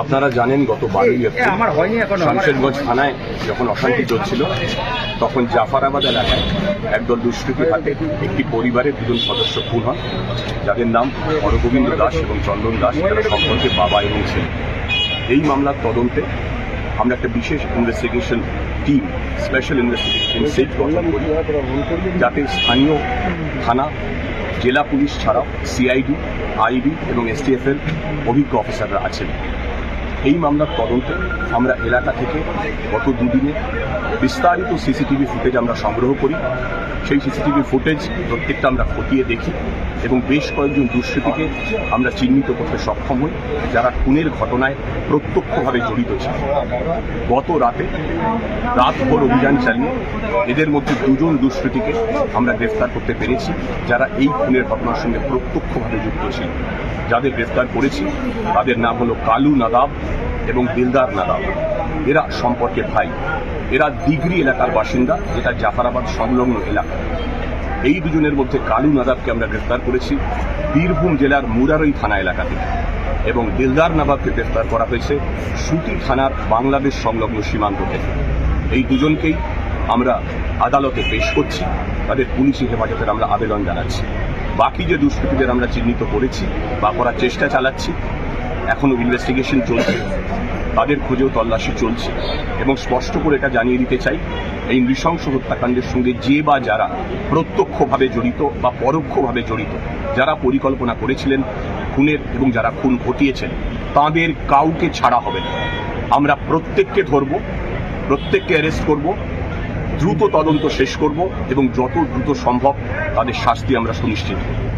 আপনারা জানেন গত বারোই এপ্রিল শামশেরগঞ্জ থানায় যখন অশান্তি চলছিল তখন জাফরাবাদ এলাকায় একদল দুষ্কৃতী হাতে একটি পরিবারের দুজন সদস্য খুন হন যাদের নাম হরগোবিন্দ দাস এবং চন্দন দাস যারা সম্পর্কে বাবা এবং ছেলে। এই মামলার তদন্তে আমরা একটা বিশেষ investigation team special investigation set গঠন করি। যাতে স্থানীয় থানা জেলা পুলিশ ছাড়াও সিআইডি আইবি এবং এসটিএফ এর অভিজ্ঞ অফিসাররা আছেন। এই মামলার তদন্তে আমরা এলাকা থেকে গত দুদিনে বিস্তারিত সিসিটিভি ফুটেজ আমরা সংগ্রহ করি। সেই সিসিটিভি ফুটেজ প্রত্যেকটা আমরা খতিয়ে দেখি এবং বেশ কয়েকজন দুষ্কৃতীকে আমরা চিহ্নিত করতে সক্ষম হই, যারা খুনের ঘটনায় প্রত্যক্ষভাবে জড়িত ছিল। গত রাতে রাত রাতভর অভিযান চালিয়ে এদের মধ্যে দুজন দুষ্কৃতীকে আমরা গ্রেফতার করতে পেরেছি, যারা এই খুনের ঘটনার সঙ্গে প্রত্যক্ষভাবে যুক্ত ছিল। যাদের গ্রেফতার করেছি, তাদের নাম হলো কালু নাদাব এবং দিলদার নাদাব। এরা সম্পর্কে ভাই। এরা দিগরি এলাকার বাসিন্দা, যেটা জাফরাবাদ সংলগ্ন এলাকা। এই দুজনের মধ্যে কালু নাদাবকে আমরা গ্রেফতার করেছি। বীরভূম জেলার মুরারই থানা এলাকা থেকে। এবং দিলদার নাবাবকে গ্রেফতার করা হয়েছে সুতি থানার বাংলাদেশ সংলগ্ন সীমান্ত থেকে। এই দুজনকেই আমরা আদালতে পেশ করছি। তাদের পুলিশি হেফাজতের আমরা আবেদন জানাচ্ছি। বাকি যে দুষ্কৃতীদের আমরা চিহ্নিত করেছি বা করার চেষ্টা চালাচ্ছি এখনও ইনভেস্টিগেশন চলছে। তাদের খোঁজেও তল্লাশি চলছে এবং স্পষ্ট করে এটা জানিয়ে দিতে চাই, এই নৃশংস হত্যাকাণ্ডের সঙ্গে যে বা যারা প্রত্যক্ষভাবে জড়িত বা পরোক্ষভাবে জড়িত, যারা পরিকল্পনা করেছিলেন, খুনের এবং যারা খুন ঘটিয়েছেন, তাদের কাউকে ছাড়া হবে না। আমরা প্রত্যেককে ধরব, প্রত্যেককে অ্যারেস্ট করব, দ্রুত তদন্ত শেষ করব এবং যত দ্রুত সম্ভব তাদের শাস্তি আমরা সুনিশ্চিত করব।